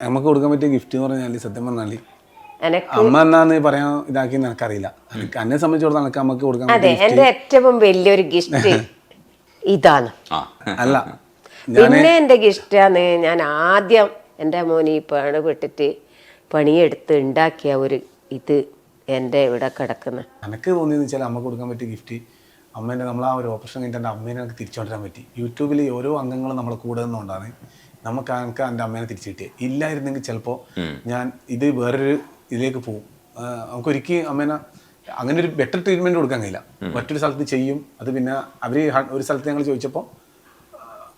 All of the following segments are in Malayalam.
നമുക്ക് കൊടുക്കാൻ പറ്റിയ ഗിഫ്റ്റ് എന്ന് പറഞ്ഞാൽ സത്യം പറഞ്ഞാൽ അമ്മ എന്നാന്ന് പറയാൻ ഇതാക്കി എനിക്കറിയില്ല. അറിയില്ല എന്നെ സംബന്ധിച്ചിടത്തോളം എനിക്ക് അമ്മയ്ക്ക് കൊടുക്കാൻ അതെ എന്റെ ഏറ്റവും വലിയൊരു ഗിഫ്റ്റ് ഇതാണ്. അല്ല പിന്നെ എന്റെ ഗിഫ്റ്റാണ് ഞാൻ ആദ്യം എന്റെ മോനി പണി വിട്ടിട്ട് പണിയെടുത്ത് ഉണ്ടാക്കിയ ഒരു ഇത് എന്റെ ഇവിടെ കിടക്കുന്ന. എനിക്ക് തോന്നിയെന്ന് വെച്ചാൽ അമ്മ കൊടുക്കാൻ പറ്റിയ ഗിഫ്റ്റ് അമ്മേന്റെ നമ്മൾ ആ ഒരു ഓപ്പറേഷൻ കഴിഞ്ഞിട്ട് എന്റെ അമ്മേനെ എനിക്ക് തിരിച്ചു കൊണ്ടുവരാൻ പറ്റി യൂട്യൂബിൽ ഓരോ അംഗങ്ങളും നമ്മളെ കൂടെ നിന്നുകൊണ്ടാണ് നമുക്ക് എനിക്ക് എന്റെ അമ്മേനെ തിരിച്ചു കിട്ടിയത് ഇല്ലായിരുന്നെങ്കിൽ ചിലപ്പോൾ ഞാൻ ഇത് വേറൊരു ഇതിലേക്ക് പോകും. നമുക്കൊരിക്കലും അമ്മേനെ അങ്ങനെ ഒരു ബെറ്റർ ട്രീറ്റ്മെന്റ് കൊടുക്കാൻ കഴിയില്ല. മറ്റൊരു സ്ഥലത്ത് ചെയ്യും. അത് പിന്നെ അവർ ഒരു സ്ഥലത്ത് ഞങ്ങൾ ചോദിച്ചപ്പോൾ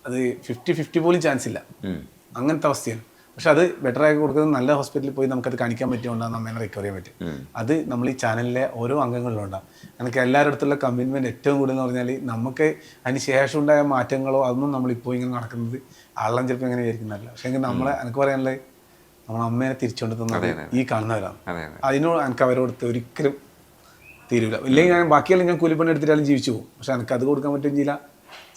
അത് ഫിഫ്റ്റി ഫിഫ്റ്റി പോലും ചാൻസ് ഇല്ല. അങ്ങനത്തെ അവസ്ഥയാണ്. പക്ഷെ അത് ബെറ്റർ ആയി കൊടുക്കുന്നത് നല്ല ഹോസ്പിറ്റലിൽ പോയി നമുക്കത് കാണിക്കാൻ പറ്റിയോണ്ടാണ് അമ്മേനെ റിക്കവർ ചെയ്യാൻ പറ്റും അത് നമ്മൾ ഈ ചാനലിലെ ഓരോ അംഗങ്ങളിലും ഉണ്ടാകും എനിക്ക് എല്ലാവരുടെ അടുത്തുള്ള കമ്മിറ്റ്മെന്റ് ഏറ്റവും കൂടുതൽ എന്ന് പറഞ്ഞാൽ നമുക്ക് അതിന് ശേഷം ഉണ്ടായ മാറ്റങ്ങളോ അതൊന്നും നമ്മളിപ്പോൾ ഇങ്ങനെ നടക്കുന്നത് ആളെല്ലാം ചിലപ്പോൾ ഇങ്ങനെ വിചാരിക്കുന്നതല്ല പക്ഷേ എങ്കിൽ നമ്മളെ എനിക്ക് പറയാനുള്ളത് നമ്മളെ അമ്മേനെ തിരിച്ചുകൊണ്ട് തന്നത് ഈ കാണുന്നവരാണ്. അതെ അതെ. അതിനോട് എനിക്ക് അവരോട് ഒരിക്കലും തീരൂല. ഇല്ലെങ്കിൽ ഞാൻ ബാക്കിയെല്ലാം ഞാൻ കൂലിപ്പണി എടുത്തിട്ടാലും ജീവിച്ചു പോകും. പക്ഷെ എനിക്ക് അത് കൊടുക്കാൻ പറ്റും ചില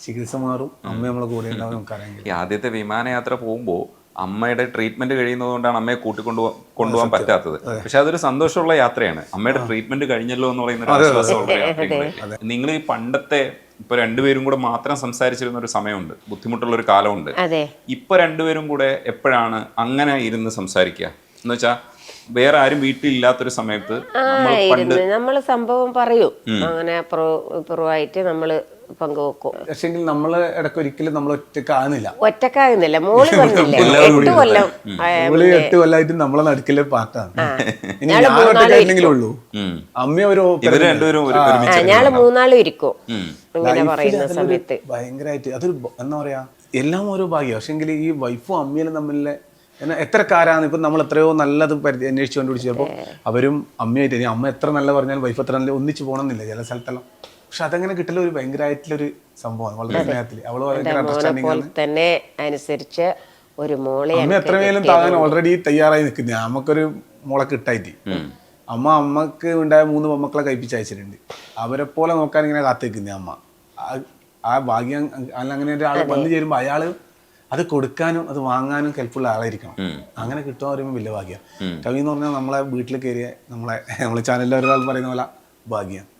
ചികിത്സ മാറും. അമ്മ നമ്മളെ കൂടെ ഉണ്ടാവും നമുക്കറിയാമെങ്കിൽ ആദ്യത്തെ വിമാനയാത്ര പോകുമ്പോൾ അമ്മയുടെ ട്രീറ്റ്മെന്റ് കഴിയുന്നത് കൊണ്ടാണ് അമ്മയെ കൂട്ടിക്കൊണ്ടു കൊണ്ടുപോകാൻ പറ്റാത്തത്. പക്ഷെ അതൊരു സന്തോഷമുള്ള യാത്രയാണ്. അമ്മയുടെ ട്രീറ്റ്മെന്റ് കഴിഞ്ഞല്ലോ എന്ന് പറയുന്ന നിങ്ങൾ ഈ പണ്ടത്തെ ഇപ്പൊ രണ്ടുപേരും കൂടെ മാത്രം സംസാരിച്ചിരുന്ന ഒരു സമയമുണ്ട്. ബുദ്ധിമുട്ടുള്ള ഒരു കാലമുണ്ട്. അതെ. ഇപ്പൊ രണ്ടുപേരും കൂടെ എപ്പോഴാണ് അങ്ങനെ ഇരുന്ന് സംസാരിക്കുക എന്ന് വെച്ചാൽ വേറെ ആരും വീട്ടിലില്ലാത്തൊരു സമയത്ത് നമ്മൾ സംഭവം പറയൂ. അങ്ങനെ പ്രോ നമ്മൾ പങ്കുവെക്കും. പക്ഷെങ്കിൽ നമ്മൾ ഇടയ്ക്ക് ഒരിക്കലും നമ്മൾ ഒറ്റക്കാകുന്നില്ല. ഒറ്റക്കാകുന്നില്ല. മോൾ വന്നില്ലേ? എട്ട് കൊല്ലം. ആ, എട്ട് കൊല്ലമായിട്ട് നമ്മളെ നടുക്കിലെ പാട്ടാണ്. ഇനി ഞാൻ മൂന്നാൾ ഒറ്റയ്ക്കായിരുന്നെങ്കിലും ഉള്ളൂ. അമ്മ ഒരു ഇവർ രണ്ടുപേരും ഒരു ആ, ഒരുമിച്ച് ഞാൾ മൂന്നാളും ഇരിക്കും. ഇങ്ങനെ പറയുന്ന സമയത്ത്. ഭയങ്കരമായിട്ട് അതൊരു എന്താ പറയാ എല്ലാം ഓരോ ഭാഗ്യം. പക്ഷെങ്കിൽ ഈ വൈഫും അമ്മയിലും തമ്മിലെ എത്ര കാരാണ്? ഇപ്പൊ നമ്മൾ എത്രയോ നല്ലത് പരിധി അന്വേഷിച്ചു കണ്ടുപിടിച്ചു. ചിലപ്പോൾ അവരും അമ്മയായിട്ട് അമ്മ എത്ര നല്ല പറഞ്ഞാൽ വൈഫ് എത്ര നല്ല ഒന്നിച്ചു പോകണമെന്നില്ല ചില സ്ഥലത്തെല്ലാം. പക്ഷെ അതങ്ങനെ കിട്ടല ഒരു ഭയങ്കരമായിട്ടുള്ളൊരു സംഭവമാണ് വളരെ സ്നേഹത്തിൽ അവൾ ഭയങ്കര തന്നെ അനുസരിച്ച് ഒരു മോളെ അമ്മ എത്രമേലും താങ്ങാൻ ഓൾറെഡി തയ്യാറായി നിൽക്കുന്ന. നമുക്കൊരു മോളെ കിട്ടായിട്ട്. അമ്മ അമ്മയ്ക്ക് ഉണ്ടായ മൂന്ന് മക്കളെ കഴിപ്പിച്ച് അയച്ചിട്ടുണ്ട്. അവരെ പോലെ നോക്കാൻ ഇങ്ങനെ കാത്തിരിക്കുന്ന അമ്മ. ആ- ഭാഗ്യം അല്ല അങ്ങനെ ഒരാൾ വന്നു ചേരുമ്പോൾ അയാൾ അത് കൊടുക്കാനും അത് വാങ്ങാനും ഹെൽപ്പുള്ള ആളായിരിക്കണം. അങ്ങനെ കിട്ടുക പറയുമ്പോൾ വലിയ ഭാഗ്യം. കവി എന്ന് പറഞ്ഞാൽ നമ്മളെ വീട്ടിൽ കയറിയ നമ്മളെ നമ്മളെ ചാനലിൽ ഒരാൾ പറയുന്ന പോലെ ഭാഗ്യം.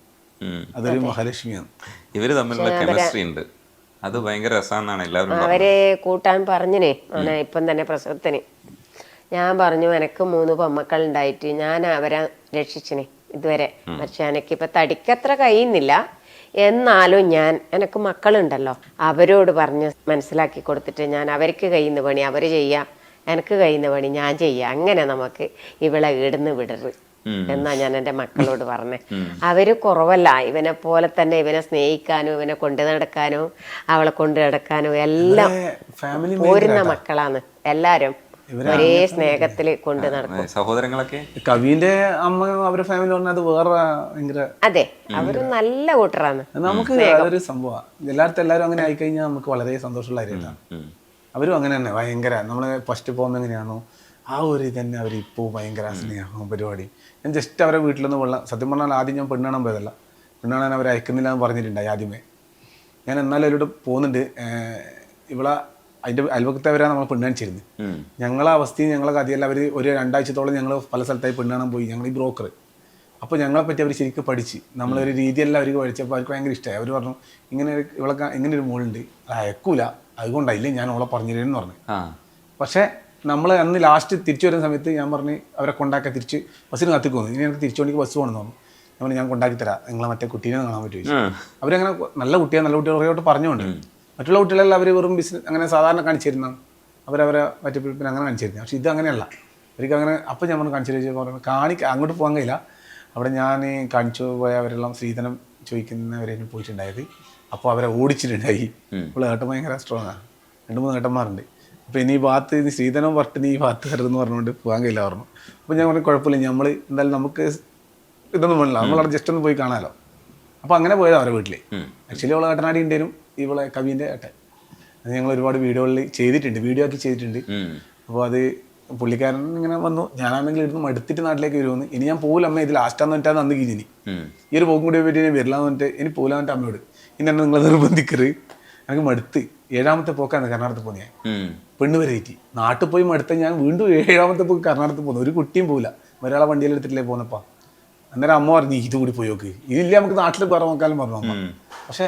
അതൊരു മഹാലക്ഷ്മിയാണ്. ഇവർ തമ്മിലുള്ള കെമിസ്ട്രി ഉണ്ട്. അത് ഭയങ്കര രസമാണെന്നാണ് എല്ലാവരും അവരെ കൂട്ടാൻ പറഞ്ഞിനെ അവനെ ഇപ്പം തന്നെ പ്രസവത്തിന്. ഞാൻ പറഞ്ഞു എനക്ക് മൂന്ന് പൊമ്മക്കൾ ഉണ്ടായിട്ട് ഞാൻ അവരെ രക്ഷിച്ചിനെ ഇതുവരെ. പക്ഷെ എനിക്കിപ്പോ തടിക്കത്ര കഴിയുന്നില്ല എന്നാലും ഞാൻ എനക്ക് മക്കളുണ്ടല്ലോ. അവരോട് പറഞ്ഞ് മനസ്സിലാക്കി കൊടുത്തിട്ട് ഞാൻ അവർക്ക് കഴിയുന്ന പണി അവർ ചെയ്യാം. എനിക്ക് കഴിയുന്ന പണി ഞാൻ ചെയ്യാം. അങ്ങനെ നമുക്ക് ഇവളെ ഇടുന്ന് വിടരുത്. എന്നാ ഞാൻ എന്റെ മക്കളോട് പറഞ്ഞേ. അവർ കുറവല്ല. ഇവനെ പോലെ തന്നെ ഇവനെ സ്നേഹിക്കാനും ഇവനെ കൊണ്ടു നടക്കാനും അവളെ കൊണ്ടു നടക്കാനും എല്ലാം ഫാമിലി പോരുന്ന മക്കളാണ്. എല്ലാരും ഒരേ സ്നേഹത്തിൽ കൊണ്ട് നടക്കും. സഹോദരങ്ങളൊക്കെ? കവിന്റെ അമ്മ അവരുടെ ഫാമിലി പറഞ്ഞത് അത് വേറെ ഭയങ്കര അതെ. അവർ നല്ല കൂട്ടറാണ്. നമുക്ക് അതൊരു സംഭവമാണ് എല്ലായിടത്തും എല്ലാവരും അങ്ങനെ ആയിക്കഴിഞ്ഞാൽ നമുക്ക് വളരെ സന്തോഷമുള്ള കാര്യമാണ്. അവരും അങ്ങനെ തന്നെ. ഭയങ്കര നമ്മൾ ഫസ്റ്റ് പോകുമ്പോൾ എങ്ങനെയാണോ? ആ ഒരു ഇത് തന്നെ അവർ ഇപ്പോൾ ഭയങ്കര സ്നേഹവും പരിപാടി. ഞാൻ ജസ്റ്റ് അവരെ വീട്ടിലൊന്ന് വെള്ളം സത്യം പറഞ്ഞാൽ ആദ്യം ഞാൻ പെണ്ണാണാൻ പോയതല്ല. പെണ്ണാണാൻ അവരെ അയക്കുന്നില്ല എന്ന് പറഞ്ഞിട്ടുണ്ടായി ആദ്യമേ. ഞാൻ എന്നാലും അവരോട് പോകുന്നുണ്ട് ഇവിടെ ഇവളെ അതിന്റെ അയൽവക്കത്തെ അവരാണ് നമ്മൾ പെണ്ണാണിച്ചിരുന്നത് ഞങ്ങളുടെ ഞങ്ങളെ അവസ്ഥയും ഞങ്ങളെ കഥയല്ല അവർ ഒരു രണ്ടാഴ്ചത്തോളം ഞങ്ങൾ പല സ്ഥലത്തായി പെണ്ണാണാൻ പോയി. ഞങ്ങൾ ഈ ബ്രോക്കർ അപ്പോൾ ഞങ്ങളെ പറ്റി അവർ ശരിക്കും പഠിച്ച് നമ്മളൊരു രീതിയല്ല അവർക്ക് പഠിച്ചപ്പോൾ അവർക്ക് ഭയങ്കര ഇഷ്ടമായി അവർ പറഞ്ഞു ഇങ്ങനെ ഇവളൊക്കെ ഇങ്ങനെ ഒരു മോളുണ്ട്. അത് അയക്കൂല. അതുകൊണ്ടായില്ലേ ഞാൻ അവളെ പറഞ്ഞിരുന്നു പറഞ്ഞു. പക്ഷേ നമ്മൾ അന്ന് ലാസ്റ്റ് തിരിച്ചു വരുന്ന സമയത്ത് ഞാൻ പറഞ്ഞ് അവരെ കൊണ്ടാക്കാൻ തിരിച്ച് ബസ്സിന് കത്തിക്ക് വന്നു ഇനി എനിക്ക് തിരിച്ചു വേണ്ടി ബസ് പോകണമെന്ന് തോന്നുന്നു ഞാൻ പറഞ്ഞു, ഞാൻ കൊണ്ടാക്കി തരാം. നിങ്ങളെ മറ്റേ കുട്ടീനെ കാണാൻ പറ്റുമോ. അവരങ്ങനെ നല്ല കുട്ടിയാണ് നല്ല കുട്ടികൾ കുറേയോട്ട് പറഞ്ഞുകൊണ്ട്. മറ്റുള്ള കുട്ടികളെല്ലാം അവർ വെറും ബിസിനസ് അങ്ങനെ സാധാരണ കാണിച്ചിരുന്ന അവരവരെ മറ്റേ പിന്നെ അങ്ങനെ കാണിച്ചിരുന്നു. പക്ഷേ ഇത് അങ്ങനെയല്ല. അവർക്ക് അങ്ങനെ അപ്പം ഞാൻ പറഞ്ഞു കാണിച്ചു പറഞ്ഞു കാണി അങ്ങോട്ട് പോകാൻ കഴിയില്ല. അവിടെ ഞാൻ കാണിച്ചു പോയവരെല്ലാം സ്ത്രീധനം ചോദിക്കുന്നവരെ പോയിട്ടുണ്ടായത്. അപ്പോൾ അവരെ ഓടിച്ചിട്ടുണ്ടായി. അപ്പോൾ ഏട്ടൻ ഭയങ്കര സ്ട്രോങ്ങാണ് രണ്ട് മൂന്ന് ഏട്ടന്മാരുണ്ട്. അപ്പോൾ ഇനി ഈ ഭാഗത്ത് ഇനി ശ്രീധനം പറഞ്ഞിട്ട് ഈ ഭാഗത്ത് കരുതെന്ന് പറഞ്ഞുകൊണ്ട് പോകാൻ കഴിയില്ല പറഞ്ഞു. അപ്പോൾ ഞാൻ പറഞ്ഞു കുഴപ്പമില്ല നമ്മൾ എന്തായാലും നമുക്ക് ഇതൊന്നും വേണില്ല. നമ്മളവിടെ ജസ്റ്റ് ഒന്ന് പോയി കാണാമല്ലോ അപ്പോൾ അങ്ങനെ പോയതാണ് അവരുടെ വീട്ടിൽ ആക്ച്വലി അവളെ ഏട്ടനാടി ഉണ്ടേനും ഇവളെ കവിന്റെ ഏട്ടൻ. അത് ഞങ്ങൾ ഒരുപാട് വീഡിയോകളിൽ ചെയ്തിട്ടുണ്ട് വീഡിയോ ആക്കി ചെയ്തിട്ടുണ്ട്. അപ്പോൾ അത് പുള്ളിക്കാരൻ ഇങ്ങനെ വന്നു ഞാനാണെങ്കിൽ ഇരുന്ന് മടുത്തിട്ട് നാട്ടിലേക്ക് വരുമെന്ന്. ഇനി ഞാൻ പോകില്ല അമ്മ ഇത് ലാസ്റ്റാന്ന് പറഞ്ഞിട്ടാണ് അന്ന് കിഞ്ഞിനി. ഈ ഒരു പോക്കും കൂടി പറ്റി ഞാൻ വരില്ല എന്ന് പറഞ്ഞിട്ട് ഇനി പോകില്ല എന്നിട്ട് അമ്മയോട്. ഇനി എന്നെ നിങ്ങൾ നിർബന്ധിക്കരുത്. എനിക്ക് മടുത്ത്. ഏഴാമത്തെ പോക്കാണ് കർണാടകത്തിൽ പോകുന്നത് ഞാൻ. പെണ്ണ് വരെ കയറ്റി. നാട്ടിൽ പോയി മടുത്ത ഞാൻ വീണ്ടും ഏഴാമത്തെ പോക്ക് കർണാടകത്തിൽ പോകുന്നു ഒരു കുട്ടിയും പോകില്ല ഒരാളെ വണ്ടിയിൽ എടുത്തിട്ടില്ലേ പോകുന്നപ്പാ അന്നേരം അമ്മ പറഞ്ഞു ഇത് കൂടി പോയി നോക്ക്. ഇതില്ല നമുക്ക് നാട്ടിൽ വേറെ നോക്കാനും പറഞ്ഞു അമ്മ. പക്ഷെ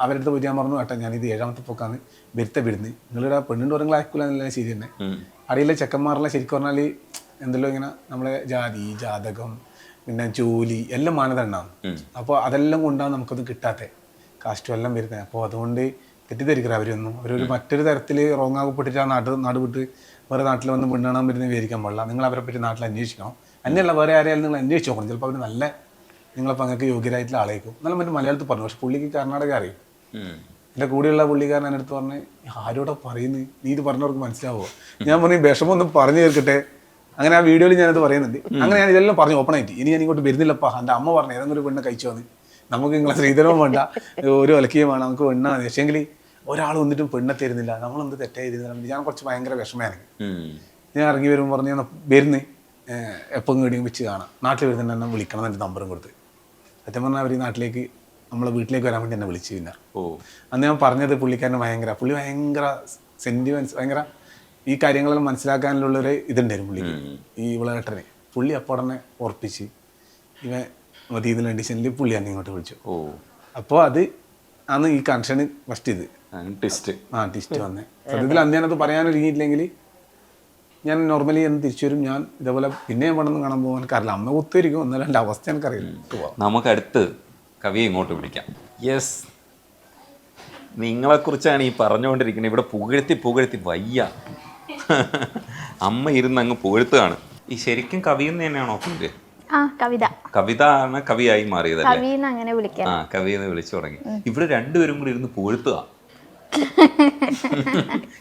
അവരുടെ അടുത്ത് പോയിട്ട് ഞാൻ പറഞ്ഞു ഏട്ടാ ഞാൻ ഇത് ഏഴാമത്തെ പോക്കാണ്. വരുത്ത വിടുന്നത് നിങ്ങളുടെ പെണ്ണിന്റെ ഓരങ്ങൾ ആയിക്കൂലെന്നല്ലേ ശരി തന്നെ. അടിയിലെ ചെക്കന്മാരെല്ലാം ശരിക്കും പറഞ്ഞാൽ എന്തെല്ലോ ഇങ്ങനെ നമ്മളെ ജാതി ജാതകം പിന്നെ ജോലി എല്ലാം മാനദണ്ഡമാണ് അപ്പോൾ അതെല്ലാം കൊണ്ടാണ് നമുക്കത് കിട്ടാത്തത് കാസ്റ്റും എല്ലാം വരുന്നത്. അപ്പോൾ അതുകൊണ്ട് തെറ്റിദ്ധരിക്കുക അവരൊന്നും. അവരൊരു മറ്റൊരു തരത്തിൽ റോങ് ആകപ്പെട്ടിട്ട് ആ നാട് നാട് വിട്ട് വേറെ നാട്ടിൽ വന്ന് പെണ്ണണം വരുന്ന വിചാരിക്കാൻ പാടില്ല. നിങ്ങൾ അവരെ പറ്റി നാട്ടിൽ അന്വേഷിക്കണം. അന്യല്ല വേറെ ആരെയാലും നിങ്ങൾ അന്വേഷിച്ച് നോക്കണം. ചിലപ്പോൾ അവർ നല്ല നിങ്ങളപ്പോൾ അങ്ങക്ക് യോഗ്യരായിട്ടുള്ള ആളേക്കും എന്നാലും മറ്റേ മലയാളത്തിൽ പറഞ്ഞു. പക്ഷെ പുള്ളിക്ക് കർണാടക അറിയും. എന്റെ കൂടെയുള്ള പുള്ളിക്കാരൻ എന്റെ അടുത്ത് പറഞ്ഞ് ആരോടാ പറയുന്നത് നീ ഇത് പറഞ്ഞവർക്ക് മനസ്സിലാവുമോ ഞാൻ പറഞ്ഞു വിഷമം ഒന്ന് പറഞ്ഞു തീർക്കട്ടെ. അങ്ങനെ ആ വീഡിയോയിൽ ഞാനത് പറയുന്നുണ്ട്. അങ്ങനെ ഞാൻ ഇതെല്ലാം പറഞ്ഞു ഓപ്പൺ ആയിട്ട്. ഇനി ഞാൻ ഇങ്ങോട്ട് വരുന്നില്ലപ്പാ. എന്റെ അമ്മ പറഞ്ഞു ഏതെങ്കിലും ഒരു പെണ്ണ് കഴിച്ചു വന്ന് നമുക്ക് നിങ്ങളെ സ്ത്രീധനവും വേണ്ട. ഒരു ഒലക്കിയും വേണം നമുക്ക് പെണ്ണ മതി. പക്ഷേങ്കിൽ ഒരാൾ വന്നിട്ടും പെണ്ണെ തരുന്നില്ല. നമ്മളെന്ത് തെറ്റായി തരുന്നില്ല ഞാൻ കുറച്ച് ഭയങ്കര വിഷമയാണ് ഞാൻ ഇറങ്ങി വരുമ്പോൾ പറഞ്ഞു വരുന്ന്. എപ്പം കേടിയും വെച്ച് കാണാം. നാട്ടിൽ വരുന്ന എന്നെ വിളിക്കണം എന്റെ നമ്പറും കൊടുത്ത്. സത്യം പറഞ്ഞാൽ അവർ നാട്ടിലേക്ക് നമ്മളെ വീട്ടിലേക്ക് വരാൻ വേണ്ടി എന്നെ വിളിച്ചു പിന്നെ. ഓ. അന്ന് ഞാൻ പറഞ്ഞത് പുള്ളിക്കാരന് ഭയങ്കര പുള്ളി ഭയങ്കര സെന്റിമെൻസ് ഭയങ്കര ഈ കാര്യങ്ങളെല്ലാം മനസ്സിലാക്കാനുള്ള ഒരു ഇതുണ്ടായിരുന്നു പുള്ളിക്ക്. ഈ വിളകട്ടനെ പുള്ളി അപ്പോൾ ഉടനെ ഉറപ്പിച്ച് ഇവൻ മതീതിൽ കണ്ടീഷനിൽ പുള്ളി എന്നെ ഇങ്ങോട്ട് വിളിച്ചു. ഓ. അപ്പോൾ അത് ആണ് ഈ കണക്ഷന് ഫസ്റ്റ് ഇത്. ട്വിസ്റ്റ് ആ ടിസ്റ്റ് വന്നേ. സത്യത്തിൽ അന്ന് ഞാനത് പറയാനൊരുങ്ങിയില്ലെങ്കിൽ ഞാൻ നോർമലി എന്ന് തിരിച്ചു വരും. ഞാൻ ഇതേപോലെ പിന്നെ ഞാൻ പണ്ടെന്ന് കാണാൻ പോകാൻ എനിക്കറിയില്ല അമ്മ ഒത്തിരിക്കും എന്നാലും എന്റെ അവസ്ഥ എനിക്കറിയില്ല. നമുക്ക് അടുത്ത് കവിയെ ഇങ്ങോട്ട് വിളിക്കാം. യെസ് നിങ്ങളെക്കുറിച്ചാണ് ഈ പറഞ്ഞുകൊണ്ടിരിക്കുന്നത്. ഇവിടെ പുകഴ്ത്തി പുകഴ്ത്തി വയ്യ. അമ്മ ഇരുന്ന് അങ്ങ് പുകഴ്ത്തുകയാണ്. ഈ ശരിക്കും കവിയെന്ന് തന്നെയാണോ ആ കവിത. കവിത ആണ് കവിയായി മാറിയത് അങ്ങനെ വിളിക്കാം ആ കവി എന്ന് വിളിച്ചു തുടങ്ങി. ഇവിടെ രണ്ടുപേരും കൂടി ഇരുന്ന് പൂഴ്ത്തുക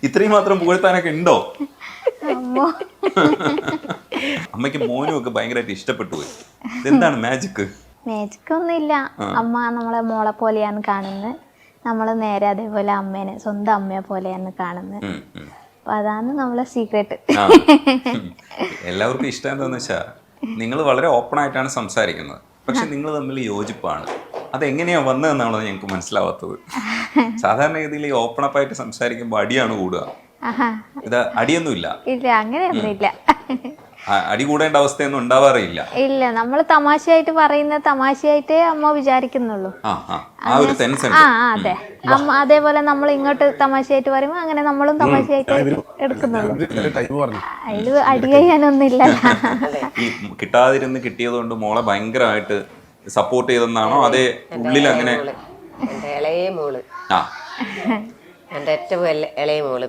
ഇത്രയും മാത്രം പൂഴ്ത്താനൊക്കെ ഉണ്ടോ? അമ്മോ. അമ്മയ്ക്ക് മോനും ഒക്കെ ഭയങ്കരമായിട്ട് ഇഷ്ടപ്പെട്ടു പോയി. എന്താണ് മാജിക് മാജിക് ഒന്നുമില്ല. അമ്മ നമ്മളെ മോളെ പോലെയാണ് കാണുന്നത്. നമ്മൾ നേരെ അതേപോലെ അമ്മേനെ സ്വന്തം അമ്മയെ പോലെയാണ് കാണുന്നത്. അപ്പൊ അതാണ് നമ്മളെ സീക്രട്ട് എല്ലാവർക്കും ഇഷ്ടം എന്താന്ന് വെച്ചാ നിങ്ങൾ വളരെ ഓപ്പൺ ആയിട്ടാണ് സംസാരിക്കുന്നത്. പക്ഷെ നിങ്ങൾ തമ്മിൽ യോജിപ്പാണ്. അതെങ്ങനെയാ വന്നതെന്നാണോ ഞങ്ങൾക്ക് മനസ്സിലാവാത്തത്. സാധാരണ സാധാരണഗതിയിൽ ഈ ഓപ്പൺ അപ്പ് ആയിട്ട് സംസാരിക്കുമ്പോൾ അടിയാണ് കൂടുക. ഇത് അടിയൊന്നുമില്ല. ഇല്ല അങ്ങനെയൊന്നുമില്ല. ആ, അടി കൂടേണ്ട അവസ്ഥയൊന്നും ഉണ്ടാവാറില്ല. ഇല്ല നമ്മൾ തമാശയായിട്ട് പറയുന്ന തമാശയായിട്ടേ അമ്മ വിചാരിക്കുന്നുള്ളൂ. ആ ആ ആ ഒരു സെൻസ് ഉണ്ട്. ആ, അതെ. അമ്മ അതേപോലെ നമ്മൾ ഇങ്ങോട്ട് തമാശയായിട്ട് പറയുമ്പോൾ അങ്ങനെ നമ്മളും തമാശയായിട്ട് എടുക്കുന്നുള്ളൂ. അതിൽ അടി കഴിയാനൊന്നുമില്ല ഈ കിട്ടാതിരുന്ന് കിട്ടിയത് കൊണ്ട് മോളെ ഭയങ്കരമായിട്ട് സപ്പോർട്ട് ചെയ്തെന്നാണോ? അതേ ഉള്ളിൽ അങ്ങനെ ഇളയ മോൾ. ആ. എന്റെ ഏറ്റവും ഇളയ മോൾ.